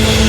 Thank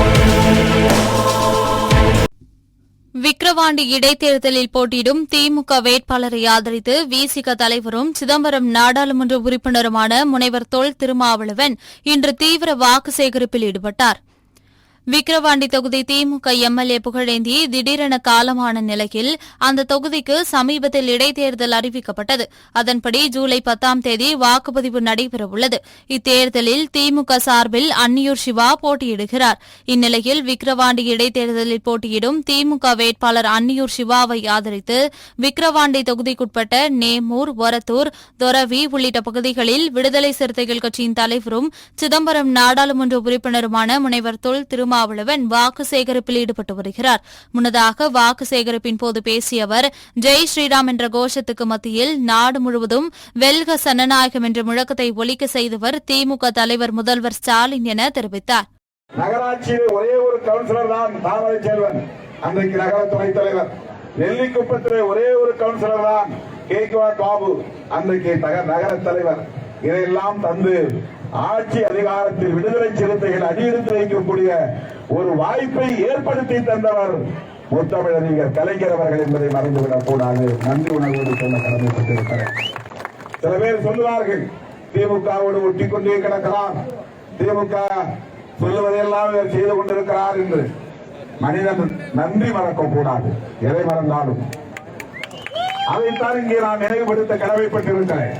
Vikravandi இடைத்தேர்தலில் போட்டியிடும் திமுக வேட்பாளரை ஆதரித்து விசிக தலைவரும் சிதம்பரம் நாடாளுமன்ற உறுப்பினருமான முனைவர் தொல் திருமாவளவன் இன்று தீவிர வாக்கு சேகரிப்பில் ஈடுபட்டார். விக்கிரவாண்டி தொகுதி திமுக எம்எல்ஏ புகழேந்தி திடீரென காலமான நிலையில் அந்த தொகுதிக்கு சமீபத்தில் இடைத்தேர்தல் அறிவிக்கப்பட்டது. அதன்படி ஜூலை பத்தாம் தேதி வாக்குப்பதிவு நடைபெறவுள்ளது. இத்தேர்தலில் திமுக சார்பில் அன்னியூர் சிவா போட்டியிடுகிறார். இந்நிலையில் விக்கிரவாண்டி இடைத்தேர்தலில் போட்டியிடும் திமுக வேட்பாளர் அன்னியூர் சிவாவை ஆதரித்து விக்கிரவாண்டி தொகுதிக்குட்பட்ட நேமூர் ஒரத்தூர் தொரவி உள்ளிட்ட பகுதிகளில் விடுதலை சிறுத்தைகள் கட்சியின் தலைவரும் சிதம்பரம் நாடாளுமன்ற உறுப்பினருமான முனைவர் தொல் திரு திருமாவளவன் வாக்கு சேகரிப்பில் ஈடுபட்டு வருகிறார். முன்னதாக வாக்கு சேகரிப்பின் போது பேசிய அவர் ஜெய் ஸ்ரீராம் என்ற கோஷத்துக்கு மத்தியில் நாடு முழுவதும் வெல்க சனநாயகம் என்ற முழக்கத்தை ஒலிக்க செய்தவர் திமுக தலைவர் முதல்வர் ஸ்டாலின் என தெரிவித்தார். நகராட்சியில் ஒரே ஒரு கவுன்சிலர் தான் தாமரை செல்வன். அன்றைக்கு நகர துணைத் தலைவர். நெல்லிக்குப்பத்தில் ஒரே ஒரு கவுன்சிலர் தான் கேக்குவா பாபு. அன்றைக்கு நகர தலைவர். இதையெல்லாம் தந்து ஆட்சி அதிகாரத்தில் விடுதலை சிறுத்தைகள் அடியெடுத்து வைக்கக்கூடிய ஒரு வாய்ப்பை ஏற்படுத்தி தந்தவர் முத்தமிழறிஞர் கலைஞர் அவர்கள் என்பதை மறந்துவிடக் கூடாது. நன்றி உணர்வோடு சொல்ல கடமைப்பட்டிருக்கிறேன். சில பேர் சொல்லுவார்கள் திமுகவோடு ஒட்டி கொண்டே கிடக்கிறார் திமுக சொல்லுவதையெல்லாம் செய்து கொண்டிருக்கிறார் என்று. மனிதன் நன்றி மறக்க கூடாது எதை மறந்தாலும். அதைத்தான் இங்கே நான் நினைவுபடுத்த கடமைப்பட்டிருக்கிறேன்.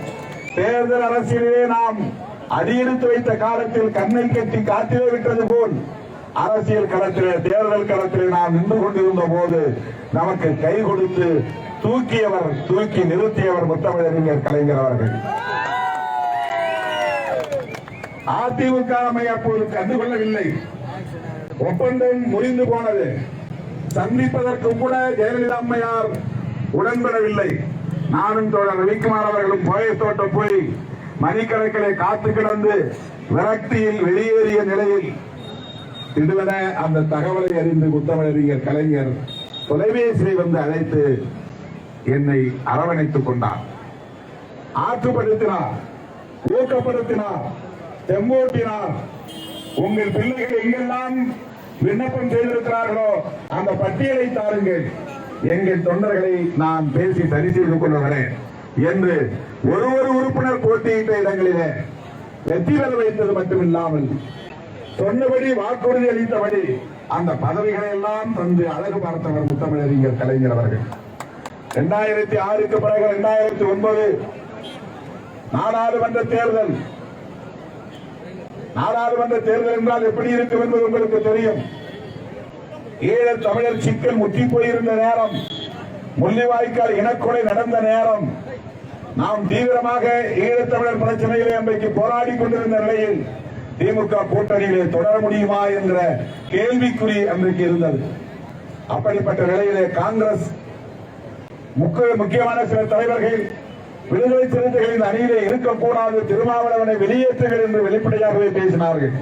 தேர்தல் அரசியலே நாம் அடியெடுத்து வைத்த காலத்தில் கண்ணை கட்டி காத்திலே விட்டது போல் அரசியல் களத்திலே தேர்தல் களத்திலே நாம் நின்று கொண்டிருந்த போது நமக்கு கை கொடுத்து தூக்கியவர் தூக்கி நிறுத்தியவர் முத்தமிழறிஞர் கலைஞர் அவர்கள். அதிமுக நம்மை அப்போது கண்டுகொள்ளவில்லை. ஒப்பந்தம் முறிந்து போனது. சந்திப்பதற்கு கூட ஜெயலலிதா அம்மையார் உடன்படவில்லை. நானும் தோழர் ரவிக்குமார் அவர்களும் போயத்தோட்டம் போய் மணிக்கணக்கிலே காத்து கிடந்து விரக்தியில் வெளியேறிய நிலையில் இதுவென அந்த தகவலை அறிந்து குத்தமிழறிஞர் கலைஞர் தொலைபேசியை வந்து அழைத்து என்னை அரவணைத்துக் கொண்டார். ஆற்றுப்படுத்தினார் ஊக்கப்படுத்தினார் செம்மூட்டினார் உங்கள் பிள்ளைகள் எங்கெல்லாம் விண்ணப்பம் செய்திருக்கிறார்களோ அந்த பட்டியலை தாருங்கள். எங்கள் தொண்டர்களை நான் பேசி சரி செய்து கொள்ளுகிறேன் என்று ஒரு ஒரு உறுப்பினர் போட்டியிட்ட இடங்களிலே வெற்றி பெற வைத்தது மட்டுமில்லாமல் சொன்னபடி வாக்குறுதி அளித்தபடி அந்த பதவிகளை எல்லாம் தந்து அழகு பார்த்தவர் முத்தமிழறிஞர் கலைஞர் அவர்கள். இரண்டாயிரத்தி ஆறுக்கு பிறகு இரண்டாயிரத்தி ஒன்பது நாடாளுமன்ற தேர்தல். நாடாளுமன்ற தேர்தல் என்றால் எப்படி இருக்கும் என்பது உங்களுக்கு தெரியும். ஈழ தமிழர் சிக்கல் முற்றி போயிருந்த நேரம். முள்ளிவாய்க்கால் இனக்கொலை நடந்த நேரம். நாம் தீவிரமாக ஈழத்தமிழர் பிரச்சனையிலே அன்றைக்கு போராடி கொண்டிருந்த நிலையில் திமுக கூட்டணியிலே தொடர முடியுமா என்ற கேள்விக்குறி அன்றைக்கு இருந்தது. அப்படிப்பட்ட நிலையிலே காங்கிரஸ் முக்கிய முக்கியமான சில தலைவர்கள் விடுதலை சிறுத்தைகளின் அணியிலே இருக்கக்கூடாது திருமாவளவனை வெளியேற்றுங்கள் என்று வெளிப்படையாகவே பேசினார்கள்.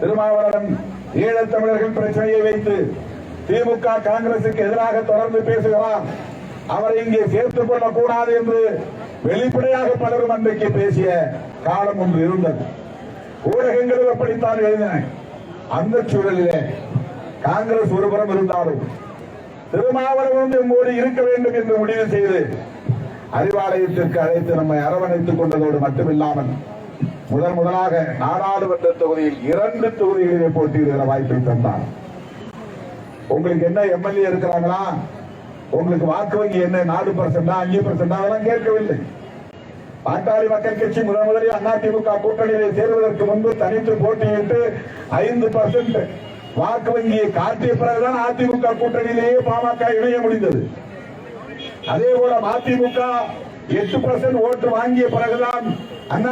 திருமாவளவன் ஈழத்தமிழர்கள் பிரச்சனையை வைத்து திமுக காங்கிரசுக்கு எதிராக தொடர்ந்து பேசுகிறார் அவரை இங்கே சேர்த்துக் கொள்ளக் கூடாது என்று வெளிப்படையாக பலரும் அன்றைக்கு பேசிய காலம் ஒன்று இருந்தது. ஊடகங்களும் அப்படித்தான் எழுதின. அந்த சூழலிலே காங்கிரஸ் ஒருபுறம் இருந்தாலும் திருமாவளவன் நம்மோடு இருக்க வேண்டும் என்று முடிவு செய்து அறிவாலயத்திற்கு அழைத்து நம்மை அரவணைத்துக் கொண்டதோடு மட்டுமில்லாமல் முதன் முதலாக நாடாளுமன்ற தொகுதியில் இரண்டு தொகுதிகளிலே போட்டியிடுகிற வாய்ப்பை தந்தார் உங்களுக்கு என்ன எம்எல்ஏ இருக்கிறாங்களா? உங்களுக்கு வாக்கு வங்கி என்ன? நாலு பர்சன்டா அஞ்சு பர்சன்டா அதெல்லாம் கேட்கவில்லை. பாட்டாளி மக்கள் கட்சி முதன் முதலில் அதிமுக கூட்டணியிலே சேருவதற்கு முன்பு தனித்து போட்டியிட்டு ஐந்து பர்சன்ட் வாக்கு வங்கியை காட்டிய பிறகுதான் அதிமுக கூட்டணியிலேயே பாமக இணைய முடிந்தது. அதே போல மதிமுக எட்டு பர்சன்ட் ஓட்டு வாங்கிய பிறகுதான்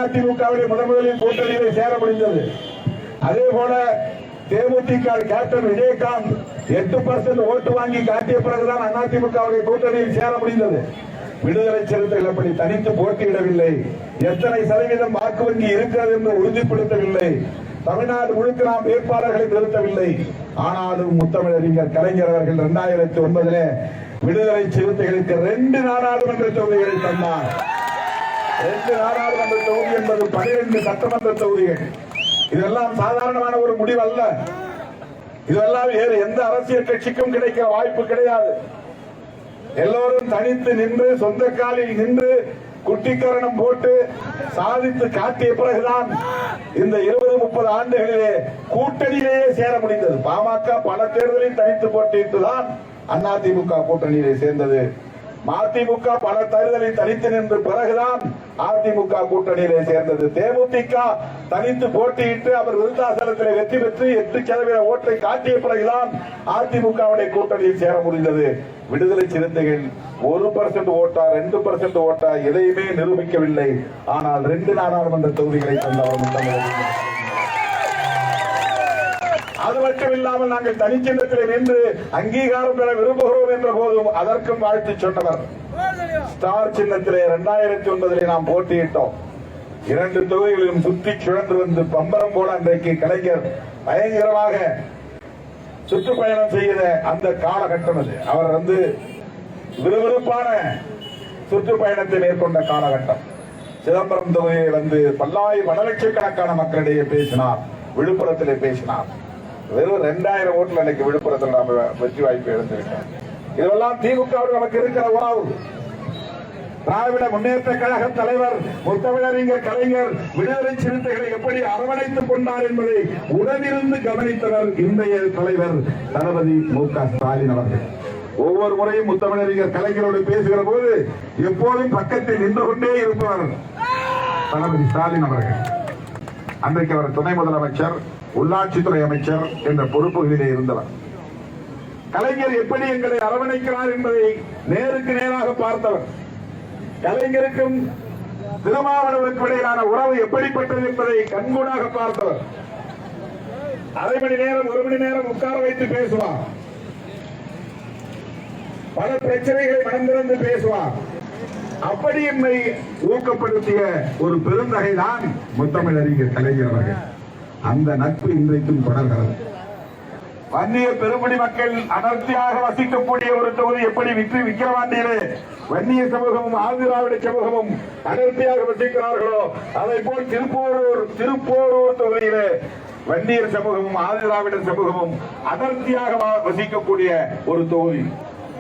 அதிமுகவுடைய முதன் முதலில் கூட்டணியிலே சேர முடிந்தது. அதே போல தேமுதிக கேப்டன் விஜயகாந்த் எட்டு பர்சன்ட் ஓட்டு வாங்கி காட்டிய பிறகுதான் அதிமுகவுடைய கூட்டணியில் சேர முடிந்தது. விடுதலை சிறுத்தைகள் அப்படி தனித்து போட்டியிடவில்லை. எத்தனை சதவீதம் வாக்கு வங்கி இருக்கிறது என்று உறுதிப்படுத்தவில்லை. தமிழ்நாடு முழுக்க நாம் வேட்பாளர்களை நிறுத்தவில்லை. ஆனாலும் முத்தமிழறிஞர் கலைஞர் அவர்கள் இரண்டாயிரத்தி ஒன்பதிலே விடுதலை சிறுத்தைகளுக்கு ரெண்டு நாடாளுமன்ற தொகுதிகளை தந்தார். ரெண்டு நாடாளுமன்ற தொகுதி என்பது பனிரெண்டு சட்டமன்ற தொகுதிகள். இதெல்லாம் சாதாரணமான ஒரு முடிவு அல்ல இதெல்லாம் வேறு எந்த அரசியல் கட்சிக்கும் கிடைக்க வாய்ப்பு கிடையாது. எல்லோரும் தனித்து நின்று சொந்த காலில் நின்று குட்டிக்கரணம் போட்டு சாதித்து காட்டிய பிறகுதான் இந்த இருபது முப்பது ஆண்டுகளிலே கூட்டணியிலேயே சேர முடிந்தது. பாமக பல தேர்தலில் தனித்து போட்டியிட்டுதான் அதிமுக கூட்டணியிலே சேர்ந்தது. மதிமுக பல தேர்தலில் தனித்து நின்று பிறகுதான் அதிமுக கூட்டணியிலே சேர்ந்தது. தேமுதிக தனித்து போட்டியிட்டு அவர் விருத்தாசலத்தில் வெற்றி பெற்று எட்டு சதவீத ஓட்டை காட்டிய பிறகுதான் அதிமுகவுடைய கூட்டணியில் சேர முடிந்தது. விடுதலை சிறுத்தைகள் ஒரு பர்சன்ட் ஓட்டா ரெண்டு பர்சன்ட் ஓட்டா எதையுமே நிரூபிக்கவில்லை. ஆனால் ரெண்டு நாடாளுமன்ற தொகுதிகளை தந்தவர் அது மட்டும் இல்லாமல் நாங்கள் தனிச்சின்னத்தில் நின்று அங்கீகாரம் பெற விரும்புகிறோம் என்ற போதும் அதற்கும் வாழ்த்து சொன்னவர். ஸ்டார் சின்னத்திலே இரண்டாயிரத்தி ஒன்பதிலே நாம் போட்டியிட்டோம். இரண்டு தொகுதிகளிலும் சுற்றி சுழன்று வந்து பம்பரம் போல அன்றைக்கு கலைஞர் பயங்கரமாக சுற்றுப்பயணம் செய்கிற அந்த காலகட்டம் அது. அவர் வந்து விறுவிறுப்பான சுற்றுப்பயணத்தை மேற்கொண்ட காலகட்டம். சிதம்பரம் தொகுதியை வந்து பல்லாயிரம் பல லட்சக்கணக்கான மக்களிடையே பேசினார் விழுப்புரத்திலே பேசினார். வெறும் ரெண்டாயிரம் ஓட்டுல அன்னைக்கு விழுப்புரத்தில் நாம வெற்றி வாய்ப்பு இழந்திருக்கோம் இதெல்லாம் திமுக நமக்கு இருக்கிற உணவு திராவிட முன்னேற்ற கழக தலைவர் முத்தமிழறிஞர் கலைஞர் விடுதலை சிறுத்தைகளை எப்படி அரவணைத்துக் கொண்டார் என்பதை உடனிருந்து கவனித்தவர் இன்றைய தலைவர் தளபதி மு க ஸ்டாலின் அவர்கள். ஒவ்வொரு முறையும் முத்தமிழறிஞர் கலைஞரோடு பேசுகிற போது எப்போதும் பக்கத்தில் நின்று கொண்டே இருப்பவர் தளபதி ஸ்டாலின் அவர்கள். அன்றைக்கு அவர் துணை முதலமைச்சர் உள்ளாட்சித்துறை அமைச்சர் என்ற பொறுப்புகளிலே இருந்தவர். கலைஞர் எப்படி எங்களை அரவணைக்கிறார் என்பதை நேருக்கு நேராக பார்த்தவர். கலைஞருக்கும் திருமாவளவனுக்கும் இடையிலான உறவு எப்படிப்பட்டது என்பதை கண்கூடாக பார்த்தவர். அரை மணி நேரம் ஒரு மணி நேரம் உட்கார வைத்து பேசுவார். பல பிரச்சனைகளை மனந்திறந்து பேசுவார். அப்படி என்னை ஊக்கப்படுத்திய ஒரு பெருந்தகைதான் முத்தமிழறிஞர் கலைஞர் அவர்கள். அந்த நட்பு இன்றைக்கும் தொடர்கிறது. வன்னிய பெருமடி மக்கள் அடர்த்தியாக வசிக்கக்கூடிய ஒரு தொகுதி எப்படி விற்று விக்கிரவாண்டியிலே வன்னிய சமூகமும் ஆந்திராவிட சமூகமும் அடர்த்தியாக வசிக்கிறார்களோ? அதை போல் திருப்போரூர் திருப்போரூர் தொகுதியிலே வன்னியர் சமூகமும் ஆதிராவிட சமூகமும் அடர்த்தியாக வசிக்கக்கூடிய ஒரு தொகுதி.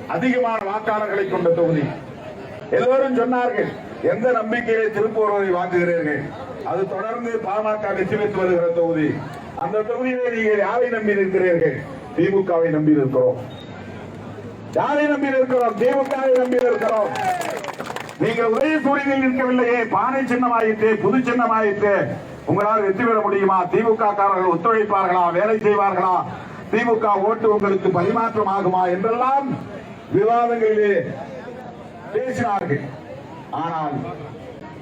அதிகமான வாக்காளர்களை கொண்ட தொகுதி. எல்லோரும் சொன்னார்கள் எந்த நம்பிக்கையிலே திருப்பூரை வாங்குகிறீர்கள்? அது தொடர்ந்து பாமக நிச்சயமித்து வருகிற தொகுதி. அந்த தொகுதியிலே நீங்கள் யாரை நம்பி இருக்கிறீர்கள் திமுகவை நம்பி இருக்கிறோம் யாரை நம்பி இருக்கிறோம் திமுகவை நம்பி இருக்கிறோம் நீங்கள் ஒரே சூழலில் நிற்கவில்லையே பானை சின்னமாயிற்று புது சின்னமாயிற்று. உங்களால் வெற்றி பெற முடியுமா? திமுக காரர்கள் ஒத்துழைப்பார்களா? வேலை செய்வார்களா? திமுக ஓட்டு உங்களுக்கு பரிமாற்றம் ஆகுமா? என்றெல்லாம் விவாதங்களிலே பேசினார்கள். ஆனால்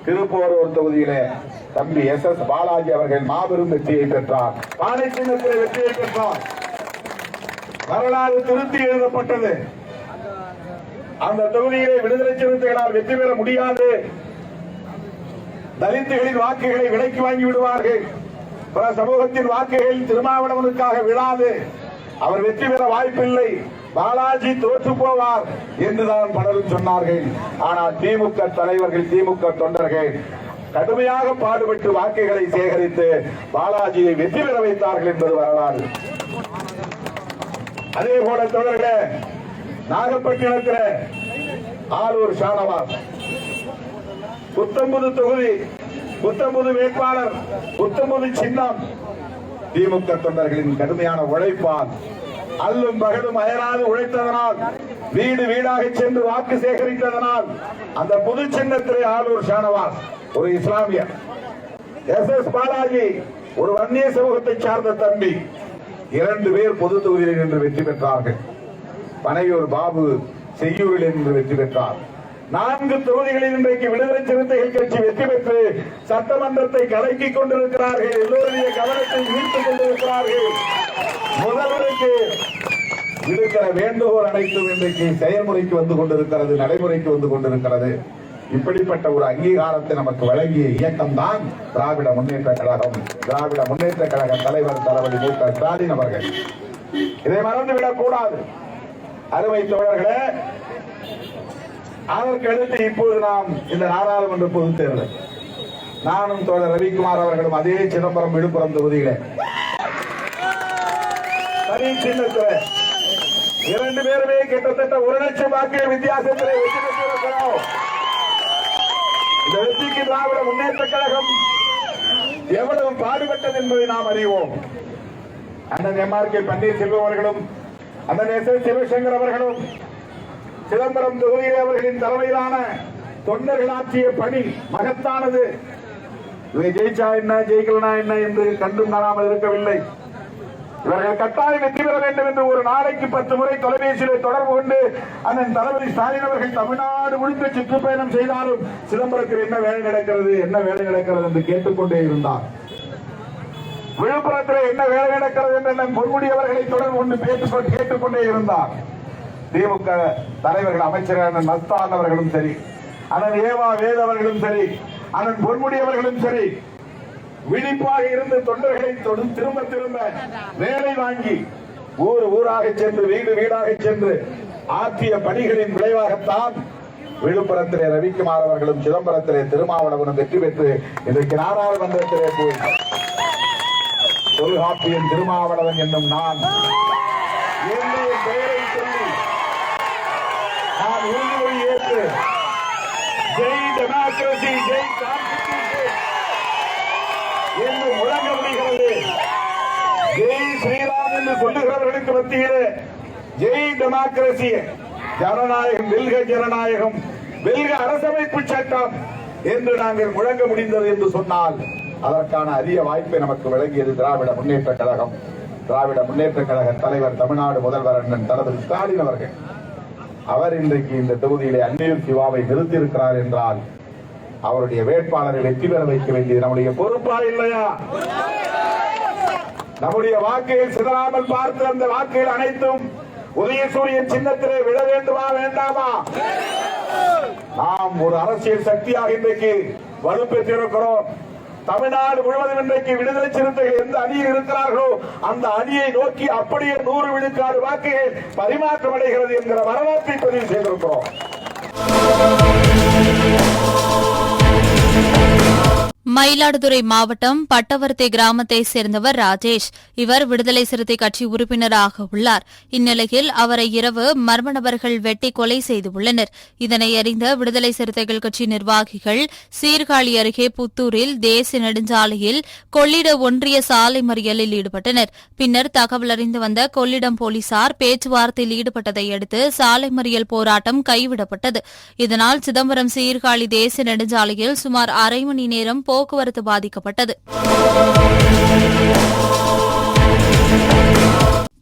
திருப்போரூர் தொகுதியிலே தம்பி எஸ் எஸ் பாலாஜி அவர்கள் மாபெரும் வெற்றியை பெற்றார். பானை சின்னத்தில் வெற்றியை பெற்றார். வரலாறு திருத்தி எழுதப்பட்டது. அந்த தொகுதியிலே விடுதலை சிறுத்தைகளால் வெற்றி பெற முடியாது. தலித்துகளின் வாக்குகளை விலைக்கு வாங்கி விடுவார்கள். பிற சமூகத்தின் வாக்குகள் திருமாவளவனுக்காக விழாது. அவர் வெற்றி பெற வாய்ப்பில்லை. பாலாஜி தோற்று போவார் என்றுதான் பலரும் சொன்னார்கள். ஆனால் திமுக தலைவர்கள் திமுக தொண்டர்கள் கடுமையாக பாடுபட்டு வாக்குகளை சேகரித்து பாலாஜியை வெற்றி பெற வைத்தார்கள் என்பது வரலாறு. அதே போல தொடர்களே நாகப்பட்டினத்தில் ஆளூர் ஷானவாஸ் புத்தம்புது தொகுதி புத்தம்புது வேட்பாளர் புத்தம்புது சின்னம் திமுக தொண்டர்களின் கடுமையான உழைப்பால் அல்லும் பகலும் அயராது உழைத்ததனால் வீடு வீடாக சென்று வாக்கு சேகரித்ததனால் அந்த புது சின்னத்திலே ஆளூர் ஷானவாஸ் ஒரு இஸ்லாமியர். எஸ் எஸ் பாலாஜி ஒரு வன்னிய சமூகத்தை சார்ந்த தம்பி. இரண்டு பேர் பொது தொகுதியில் நின்று வெற்றி பெற்றார்கள். பனையூர் பாபு செய்யூரில் நின்று வெற்றி பெற்றார். நான்கு தொகுதிகளில் இன்றைக்கு விடுதலை சிறுத்தைகள் கட்சி வெற்றி பெற்று சட்டமன்றத்தை கலக்கிக் கொண்டிருக்கிறார்கள். எல்லோருடைய கவனத்தை ஈர்த்துக் கொண்டிருக்கிறார்கள். முதல்வருக்கு இருக்கிற வேண்டுகோள் அனைத்தும் இன்றைக்கு செயல்முறைக்கு வந்து கொண்டிருக்கிறது நடைமுறைக்கு வந்து கொண்டிருக்கிறது. இப்படிப்பட்ட ஒரு அங்கீகாரத்தை நமக்கு வழங்கிய இயக்கம் தான் திராவிட முன்னேற்ற கழகம். திராவிட முன்னேற்ற கழக தலைவர் தளபதி மு க ஸ்டாலின் அவர்கள். இதை மறந்துவிடக் கூடாது. அருமை தோழர்களே அதற்கு அடுத்து இப்போது நாம் இந்த நாடாளுமன்ற பொதுத் தேர்தல் நானும் தோழர் ரவிக்குமார் அவர்களும் அதே சிதம்பரம் விழுப்புரம் தொகுதியில. தனி சின்னத்துறை இரண்டு பேருமே கிட்டத்தட்ட ஒரு லட்சம் வாக்குகள் வித்தியாசத்திலே வெற்றி பெற்றிருக்கிறோம் இந்த வெற்றிக்கு திராவிட முன்னேற்ற கழகம் எவ்வளவு பாடுபட்டது என்பதை நாம் அறிவோம். அண்ணன் எம் ஆர் கே பன்னீர்செல்வம் அவர்களும் அண்ணன் எஸ் எஸ் சிவசங்கர் அவர்களும் சிதம்பரம் தொகுதியில் அவர்களின் தலைமையிலான தொண்டர்கள் ஆற்றிய பணி மகத்தானது. இவங்க ஜெயிச்சா என்ன ஜெயிக்கலனா என்ன என்று கண்டும் காணாமல் இருக்கவில்லை. இவர்கள் கட்டாயம் வெற்றி பெற வேண்டும் என்று ஒரு நாளைக்கு பத்து முறை தொலைபேசியில் தொடர்பு கொண்டு அண்ணன் தளபதி ஸ்டாலின் அவர்கள் தமிழ்நாடு முழுக்க சுற்றுப்பயணம் செய்தாலும் சிதம்பரத்தில் என்ன வேலை நடக்கிறது என்ன வேலை நடக்கிறது என்று கேட்டுக்கொண்டே இருந்தார். விழுப்புரத்தில் என்ன வேலை நடக்கிறது என்று பொன்முடி அவர்களை தொடர்பு கொண்டு கேட்டுக்கொண்டே இருந்தார். திமுக தலைவர்கள் அமைச்சர்கள் அண்ணன் அவர்களும் சரி அண்ணன் ஏவா வேத அவர்களும் சரி அண்ணன் பொன்முடி அவர்களும் சரி விழிப்பாக இருந்து தொண்டர்களை தொடு திரும்ப திரும்ப வேலை வாங்கி ஊர் ஊராக சென்று வீடு வீடாக சென்று ஆற்றிய பணிகளின் விளைவாகத்தான் விழுப்புரத்திலே ரவிக்குமார் அவர்களும் சிதம்பரத்திலே திருமாவளவனும் வெற்றி பெற்று இன்றைக்கு நாடாளுமன்றத்திலே போய் தொல்காப்பியன் திருமாவளவன் என்னும் நான் நான் உறுதிமொழி ஏற்று ஜெய் டெமோக்ரசி ஜெய் கான்ஸ்டிடியூஷன் என்று முழங்க முடிகிறது ஜெய் ஸ்ரீராம் என்று சொல்லுகிறவர்களுக்கு மத்தியிலே ஜெய் டெமோக்ரசி ஜனநாயகம் வெல்க ஜனநாயகம் வெல்க அரசமைப்பு சட்டம் என்று நாங்கள் முழங்க முடிந்தது என்று சொன்னால் அதற்கான அரிய வாய்ப்பை நமக்கு வழங்கியது திராவிட முன்னேற்ற கழகம். திராவிட முன்னேற்ற கழக தலைவர் தமிழ்நாடு முதல்வர் அண்ணன் தளபதி ஸ்டாலின் அவர்கள். அவர் இன்றைக்கு இந்த தொகுதியிலே அன்னையும் சிவாவை நிறுத்தியிருக்கிறார் என்றால் அவருடைய வேட்பாளரை வெற்றி பெற வைக்க வேண்டியது நம்முடைய பொறுப்பா இல்லையா? நம்முடைய வாக்கையில் சிதறாமல் பார்த்து அந்த வாக்கையில் அனைத்தும் உதயசூரியன் சின்னத்திலே விழ வேண்டுமா வேண்டாமா? நாம் ஒரு அரசியல் சக்தியாக இன்றைக்கு வலுப்பெற்றிருக்கிறோம். தமிழ்நாடு முழுவதும் இன்றைக்கு விடுதலை சிறுத்தைகள் எந்த அணியில் இருக்கிறார்களோ அந்த அணியை நோக்கி அப்படியே நூறு விழுக்காடு வாக்குகள் பரிமாற்றம் அடைகிறது என்கிற வரலாற்றை பதிவு செய்திருக்கிறோம். மயிலாடுதுறை மாவட்டம் பட்டவர்த்தி கிராமத்தை சேர்ந்தவர் ராஜேஷ். இவர் விடுதலை சிறுத்தை கட்சி உறுப்பினராக உள்ளார். இந்நிலையில் அவரை இரவு மர்ம நபர்கள் வெட்டி கொலை செய்துள்ளனர் இதனை அறிந்த விடுதலை சிறுத்தைகள் கட்சி நிர்வாகிகள் சீர்காழி அருகே புத்தூரில் தேசிய நெடுஞ்சாலையில் கொள்ளிட ஒன்றிய சாலை மறியலில் ஈடுபட்டனர். பின்னர் தகவல் அறிந்து வந்த கொள்ளிடம் போலீசார் பேச்சுவார்த்தையில் ஈடுபட்டதை அடுத்து சாலை மறியல் போராட்டம் கைவிடப்பட்டது. இதனால் சிதம்பரம் சீர்காழி தேசிய நெடுஞ்சாலையில் சுமார் அரை மணி நேரம் போக்கு போக்குவரத்து பாதிக்கப்பட்டது.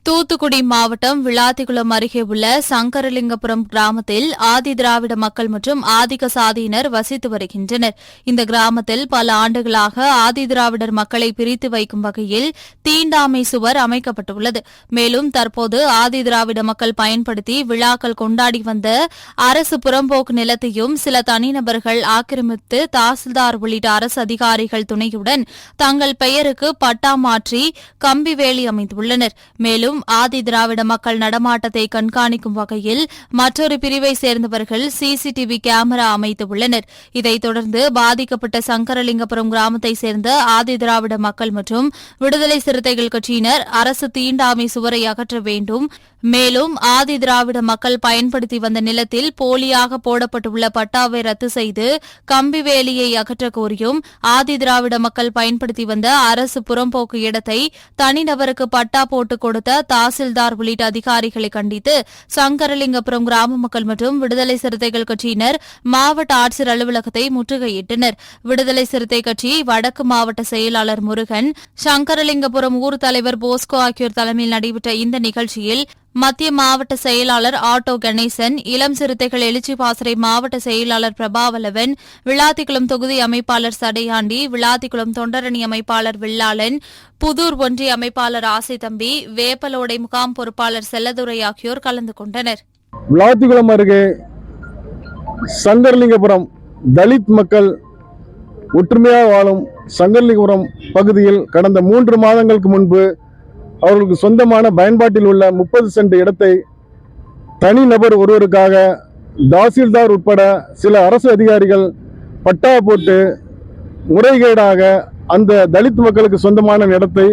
தூத்துக்குடி மாவட்டம் விளாத்திக்குளம் அருகே உள்ள சங்கரலிங்கபுரம் கிராமத்தில் ஆதி திராவிட மக்கள் மற்றும் ஆதிக்க சாதியினர் வசித்து வருகின்றனர். இந்த கிராமத்தில் பல ஆண்டுகளாக ஆதி திராவிடர் மக்களை பிரித்து வைக்கும் வகையில் தீண்டாமை சுவர் அமைக்கப்பட்டுள்ளது. மேலும் தற்போது ஆதி திராவிட மக்கள் பயன்படுத்தி விழாக்கள் கொண்டாடி வந்த அரசு புறம்போக்கு நிலத்தையும் சில தனிநபர்கள் ஆக்கிரமித்து தாசில்தார் உள்ளிட்ட அரசு அதிகாரிகள் துணையுடன் தங்கள் பெயருக்கு பட்டா மாற்றி கம்பி வேலி அமைத்துள்ளனர். மேலும் ஆதி திராவிட மக்கள் நடமாட்டத்தை கண்காணிக்கும் வகையில் மற்றொரு பிரிவை சேர்ந்தவர்கள் சிசிடிவி கேமரா அமைத்துள்ளனர் இதைத் தொடர்ந்து பாதிக்கப்பட்ட சங்கரலிங்கபுரம் கிராமத்தை சேர்ந்த ஆதி திராவிட மக்கள் மற்றும் விடுதலை சிறுத்தைகள் கட்சியினர் அரசு தீண்டாமை சுவரை அகற்ற வேண்டும். மேலும் ஆதி திராவிட மக்கள் பயன்படுத்தி வந்த நிலத்தில் போலியாக போடப்பட்டுள்ள பட்டாவை ரத்து செய்து கம்பி வேலியை அகற்ற கோரியும் ஆதி திராவிட மக்கள் பயன்படுத்தி வந்த அரசு புறம்போக்கு இடத்தை தனிநபருக்கு பட்டா போட்டுக் கொடுத்த தாசில்தார் உள்ளிட்ட அதிகாரிகளை கண்டித்து சங்கரலிங்கபுரம் கிராம மக்கள் மற்றும் விடுதலை சிறுத்தைகள் கட்சியினர் மாவட்ட ஆட்சியர் அலுவலகத்தை முற்றுகையிட்டனர். விடுதலை சிறுத்தை கட்சி வடக்கு மாவட்ட செயலாளர் முருகன் சங்கரலிங்கபுரம் ஊர் தலைவர் போஸ்கோ ஆகியோர் தலைமையில் நடைபெற்ற இந்த நிகழ்ச்சியில் மத்திய மாவட்ட செயலாளர் ஆட்டோ கணேசன் இளம் சிறுத்தைகள் எழுச்சி பாசறை மாவட்ட செயலாளர் பிரபாவலவன் விளாத்திக்குளம் தொகுதி அமைப்பாளர் சடையாண்டி விளாத்திக்குளம் தொண்டரணி அமைப்பாளர் வில்லாளன் புதூர் ஒன்றிய அமைப்பாளர் ஆசைத்தம்பி வேப்பலோடை முகாம் பொறுப்பாளர் செல்லதுரை ஆகியோர் கலந்து கொண்டனர். விளாத்திக்குளம் அருகே சங்கர்லிங்கபுரம் தலித் மக்கள் ஒற்றுமையாக வாழும் சங்கர்லிங்கபுரம் பகுதியில் கடந்த மூன்று மாதங்களுக்கு முன்பு அவர்களுக்கு சொந்தமான பயன்பாட்டில் உள்ள முப்பது சென்ட் இடத்தை தனிநபர் ஒருவருக்காக தாசில்தார் உட்பட சில அரசு அதிகாரிகள் பட்டா போட்டு முறைகேடாக அந்த தலித் மக்களுக்கு சொந்தமான இடத்தை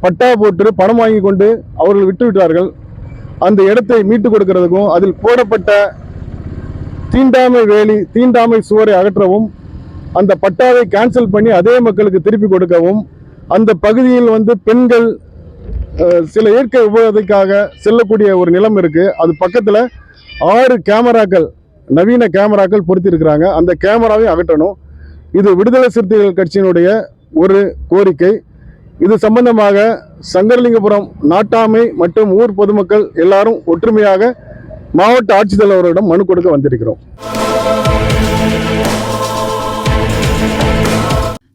பட்டா போட்டு பணம் வாங்கி கொண்டு அவர்கள் விட்டுவிட்டார்கள். அந்த இடத்தை மீட்டு கொடுக்கிறதுக்கும் அதில் போடப்பட்ட தீண்டாமை வேலி தீண்டாமை சுவரை அகற்றவும் அந்த பட்டாவை கேன்சல் பண்ணி அதே மக்களுக்கு திருப்பி கொடுக்கவும் அந்த பகுதியில் வந்து பெண்கள் சில இயற்கை உபயோகத்துக்காக செல்லக்கூடிய ஒரு நிலம் இருக்குது அது பக்கத்தில் ஆறு கேமராக்கள் நவீன கேமராக்கள் பொருத்திருக்கிறாங்க. அந்த கேமராவை அகற்றணும். இது விடுதலை சிறுத்தைகள் கட்சியினுடைய ஒரு கோரிக்கை. இது சம்பந்தமாக சங்கரலிங்கபுரம் நாட்டாமை மற்றும் ஊர் பொதுமக்கள் எல்லாரும் ஒற்றுமையாக மாவட்ட ஆட்சித்தலைவரிடம் மனு கொடுக்க வந்திருக்கிறோம்.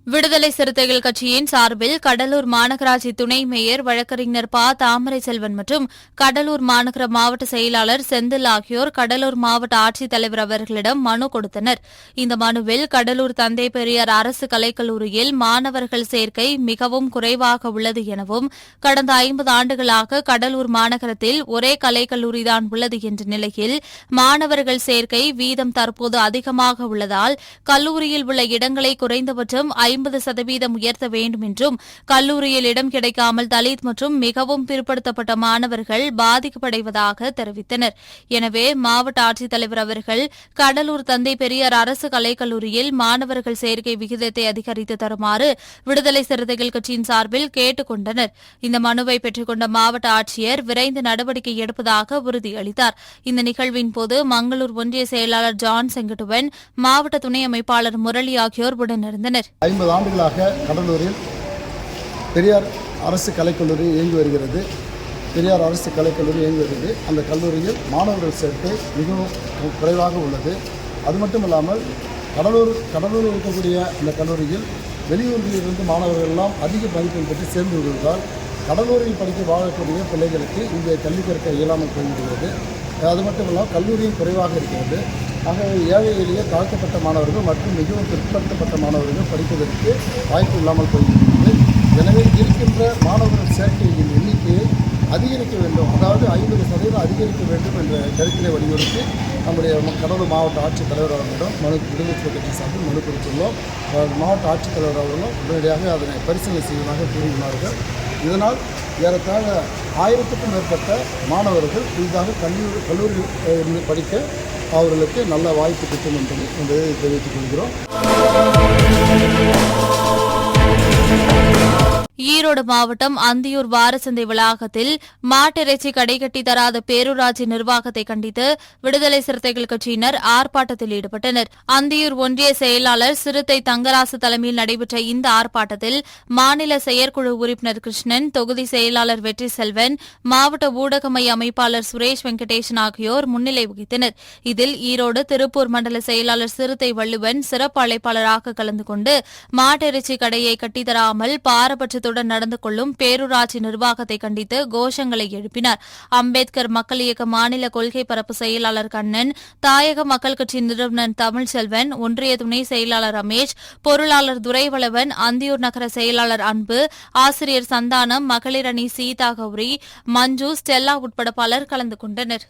விடுதலை சிறுத்தைகள் கட்சியின் சார்பில் கடலூர் மாநகராட்சி துணை மேயர் வழக்கறிஞர் ப. தாமரை செல்வன் மற்றும் கடலூர் மாநகர மாவட்ட செயலாளர் செந்தில் ஆகியோர் கடலூர் மாவட்ட ஆட்சித்தலைவர் அவர்களிடம் மனு கொடுத்தனர். இந்த மனுவில் கடலூர் தந்தை பெரியார் அரசு கலைக்கல்லூரியில் மாணவர்கள் சேர்க்கை மிகவும் குறைவாக உள்ளது எனவும் கடந்த ஐம்பது ஆண்டுகளாக கடலூர் மாநகரத்தில் ஒரே கலைக்கல்லூரிதான் உள்ளது என்ற நிலையில் மாணவர்கள் சேர்க்கை வீதம் தற்போது அதிகமாக உள்ளதால் கல்லூரியில் உள்ள இடங்களை குறைந்தபட்சம் ஐம்பது சதவீதம் உயர்த்த வேண்டும் என்றும் கல்லூரியில் இடம் கிடைக்காமல் தலித் மற்றும் மிகவும் பிற்படுத்தப்பட்ட மாணவர்கள் பாதிக்கப்படைவதாக தெரிவித்தனர். எனவே மாவட்ட ஆட்சித்தலைவர் அவர்கள் கடலூர் தந்தை பெரியார் அரசு கலைக்கல்லூரியில் மாணவர்கள் சேர்க்கை விகிதத்தை அதிகரித்து தருமாறு விடுதலை சிறுத்தைகள் கட்சியின் சார்பில் கேட்டுக் கொண்டனர். இந்த மனுவை பெற்றுக்கொண்ட மாவட்ட ஆட்சியர் விரைந்து நடவடிக்கை எடுப்பதாக உறுதியளித்தார். இந்த நிகழ்வின் போது மங்களூர் ஒன்றிய செயலாளர் ஜான் செங்கட்டுவன் மாவட்ட துணை அமைப்பாளர் முரளி ஆகியோர் உடனிருந்தனர். இருபது ஆண்டுகளாக கடலூரில் பெரியார் அரசு கலைக்கல்லூரி இயங்கி வருகிறது. பெரியார் அரசு கலைக்கல்லூரி இயங்கி வருகிறது. அந்த கல்லூரியில் மாணவர்கள் சேர்க்கை மிகவும் குறைவாக உள்ளது. அது மட்டும் இல்லாமல் கடலூர் கடலூரில் இருக்கக்கூடிய அந்த கல்லூரியில் வெளியூரிலிருந்து மாணவர்கள் எல்லாம் அதிக மதிப்பெண் பெற்று சேர்ந்து விடுவதால் கடலூரில் படிக்க வாழக்கூடிய பிள்ளைகளுக்கு இங்கே கல்வி கற்க இயலாமல் போய்விடுகிறது. அது மட்டும் இல்லாமல் கல்லூரியும் குறைவாக இருக்கிறது. ஆகவே ஏழை எளிய தாழ்த்தப்பட்ட மாணவர்கள் மற்றும் மிகவும் பிற்படுத்தப்பட்ட மாணவர்கள் படிப்பதற்கு வாய்ப்பு இல்லாமல் போய்விடுகிறது எனவே இருக்கின்ற மாணவர்கள் சேர்க்கையின் எண்ணிக்கையை அதிகரிக்க வேண்டும். அதாவது ஐம்பது சதவீதம் அதிகரிக்க வேண்டும் என்ற கருத்தினை வலியுறுத்தி நம்முடைய கடலூர் மாவட்ட ஆட்சித்தலைவர் அவர்களிடம் மனு விடுதலை கட்சி சார்பில் மனு கொடுத்துள்ளோம். மாவட்ட ஆட்சித்தலைவர் அவர்களும் உடனடியாக அதனை பரிசீலனை செய்வதாக கூறியுள்ளார்கள். இதனால் ஏறத்தாழ ஆயிரத்துக்கும் மேற்பட்ட மாணவர்கள் புதிதாக கல்லூரி கல்லூரி இருந்து படிக்க அவர்களுக்கு நல்ல வாய்ப்பு கிட்டும் என்பதை தெரிவித்துக் கொள்கிறோம். ஈரோடு மாவட்டம் அந்தியூர் வாரசந்தை வளாகத்தில் மாட்டிறைச்சி கடைகட்டி தராத பேரூராட்சி நிர்வாகத்தை கண்டித்து விடுதலை சிறுத்தைகள் கட்சியினர் ஆர்ப்பாட்டத்தில் ஈடுபட்டனர். அந்தியூர் ஒன்றிய செயலாளர் சிறுத்தை தங்கராசு தலைமையில் நடைபெற்ற இந்த ஆர்ப்பாட்டத்தில் மாநில செயற்குழு உறுப்பினர் கிருஷ்ணன் தொகுதி செயலாளர் வெற்றி செல்வன் மாவட்ட ஊடக மைய அமைப்பாளர் சுரேஷ் வெங்கடேசன் ஆகியோர் முன்னிலை வகித்தனர். இதில் ஈரோடு திருப்பூர் மண்டல செயலாளர் சிறுத்தை வள்ளுவன் சிறப்பு அழைப்பாளராக கலந்து கொண்டு மாட்டிறைச்சி கடையை கட்டித்தராமல் பாரபட்ச அலட்சியத்துடன் நடந்து கொள்ளும் பேரூராட்சி நிர்வாகத்தை கண்டித்து கோஷங்களை எழுப்பினர். அம்பேத்கர் மக்கள் இயக்க மாநில கொள்கை பரப்பு செயலாளர் கண்ணன் தாயக மக்கள் கட்சி நிறுவனர் தமிழ்செல்வன் ஒன்றிய துணை செயலாளர் ரமேஷ் பொருளாளர் துரைவளவன் அந்தியூர் நகர செயலாளர் அன்பு ஆசிரியர் சந்தானம் மகளிர் அணி சீதா கௌரி மஞ்சு ஸ்டெல்லா உட்பட பலர் கலந்து கொண்டனர்.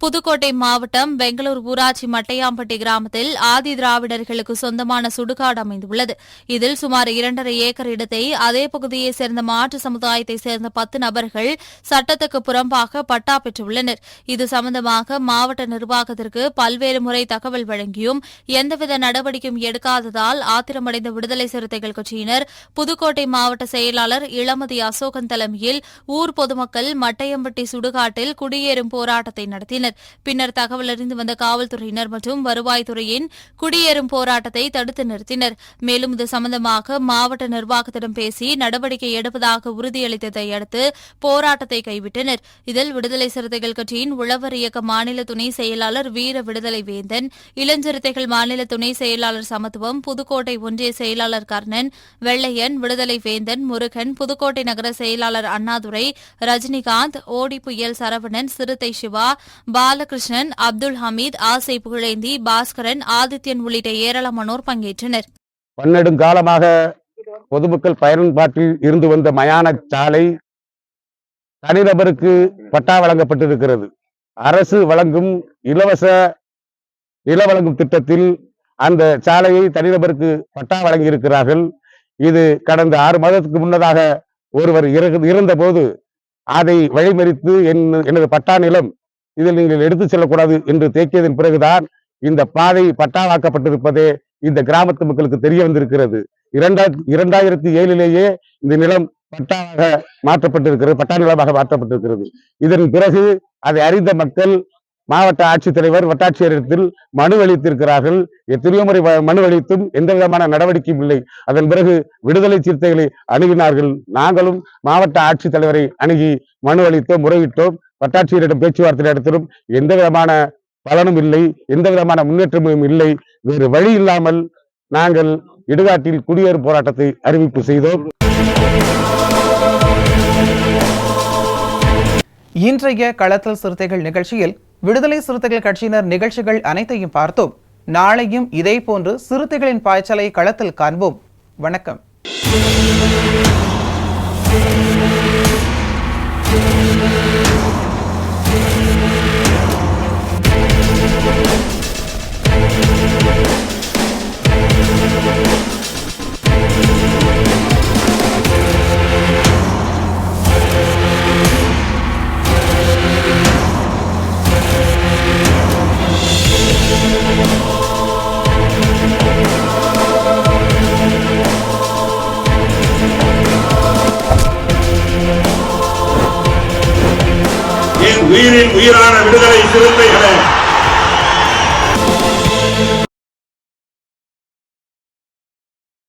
புதுக்கோட்டை மாவட்டம் பெங்களூர் ஊராட்சி மட்டையாம்பட்டி கிராமத்தில் ஆதி திராவிடர்களுக்கு சொந்தமான சுடுகாடு அமைந்துள்ளது. இதில் சுமார் இரண்டரை ஏக்கர் இடத்தை அதே பகுதியைச் சேர்ந்த மாற்று சமுதாயத்தைச் சேர்ந்த பத்து நபர்கள் சட்டத்துக்கு புறம்பாக பட்டா பெற்றுள்ளனர். இது சம்பந்தமாக மாவட்ட நிர்வாகத்திற்கு பல்வேறு முறை தகவல் வழங்கியும் எந்தவித நடவடிக்கையும் எடுக்காததால் ஆத்திரமடைந்த விடுதலை சிறுத்தைகள் கட்சியினர் புதுக்கோட்டை மாவட்ட செயலாளர் இளமதி அசோகன் தலைமையில் ஊர் பொதுமக்கள் மட்டையம்பட்டி சுடுகாட்டில் குடியேறும் போராட்டத்தை நடத்தினர். பின்னர் தகவல் அறிந்து வந்த காவல்துறையினர் மற்றும் வருவாய்த்துறையின் குடியேறும் போராட்டத்தை தடுத்து நிறுத்தினர். மேலும் இது சம்பந்தமாக மாவட்ட நிர்வாகத்திடம் பேசி நடவடிக்கை எடுப்பதாக உறுதியளித்ததை அடுத்து போராட்டத்தை கைவிட்டனர். இதில் விடுதலை சிறுத்தைகள் கட்சியின் உழவர் இயக்க மாநில துணை செயலாளர் வீர விடுதலை வேந்தன் இளஞ்சிறுத்தைகள் மாநில துணை செயலாளர் சமத்துவம் புதுக்கோட்டை ஒன்றிய செயலாளர் கர்ணன் வெள்ளையன் விடுதலை வேந்தன் முருகன் புதுக்கோட்டை நகர செயலாளர் அண்ணாதுரை ரஜினிகாந்த் ஓடி புயல் சரவணன் சிறுத்தை சிவா பாலகிருஷ்ணன் அப்துல் ஹமீத் ஆசை புகழேந்தி பாஸ்கரன் ஆதித்யன் உள்ளிட்ட ஏராளமானோர் பங்கேற்றனர். பன்னெடுங்காலமாக பொதுமக்கள் பயன்பாட்டில் இருந்து வந்த மயான சாலை தனிநபருக்கு பட்டா வழங்கப்பட்டிருக்கிறது. அரசு வழங்கும் இலவச நில வழங்கும் திட்டத்தில் அந்த சாலையை தனிநபருக்கு பட்டா வழங்கியிருக்கிறார்கள். இது கடந்த ஆறு மாதத்துக்கு முன்னதாக ஒருவர் இறகு- இறந்தபோது அதை வழிமறித்து என் எனது பட்டா நிலம் இதில் நீங்கள் எடுத்து செல்லக்கூடாது என்று தேக்கியதன் பிறகுதான் இந்த பாதை பட்டாளாக்கப்பட்டிருப்பதே இந்த கிராமத்து மக்களுக்கு தெரிய வந்திருக்கிறது. இரண்டாயிரத்தி இரண்டாயிரத்தி ஏழிலேயே இந்த நிலம் பட்டாவாக மாற்றப்பட்டிருக்கிறது பட்டா நிலமாக மாற்றப்பட்டிருக்கிறது. இதன் பிறகு அதை அறிந்த மக்கள் மாவட்ட ஆட்சித்தலைவர் வட்டாட்சியரிடத்தில் மனு அளித்திருக்கிறார்கள். எத்தனையோ முறை வ- மனு அளித்தும் எந்த விதமான நடவடிக்கையும் இல்லை. அதன் பிறகு விடுதலை சிறுத்தைகளை அணுகினார்கள். நாங்களும் மாவட்ட ஆட்சித்தலைவரை அணுகி மனு அளித்தோம் முறையிட்டோம். வட்டாட்சியரிடம் பேச்சுவார்த்தை நடத்தினோம். எந்த விதமான பலனும் இல்லை. எந்த விதமான முன்னேற்றமும் இல்லை. வேறு வழி இல்லாமல் நாங்கள் இடுகாட்டில் குடியேறும் போராட்டத்தை அறிவிப்பு செய்தோம். இன்றைய களத்தல் சிறுத்தைகள் நிகழ்ச்சியில் விடுதலை சிறுத்தைகள் கட்சியினர் நிகழ்ச்சிகள் அனைத்தையும் பார்த்தோம். நாளையும் இதேபோன்று சிறுத்தைகளின் பாய்ச்சலை களத்தில் காண்போம். வணக்கம்.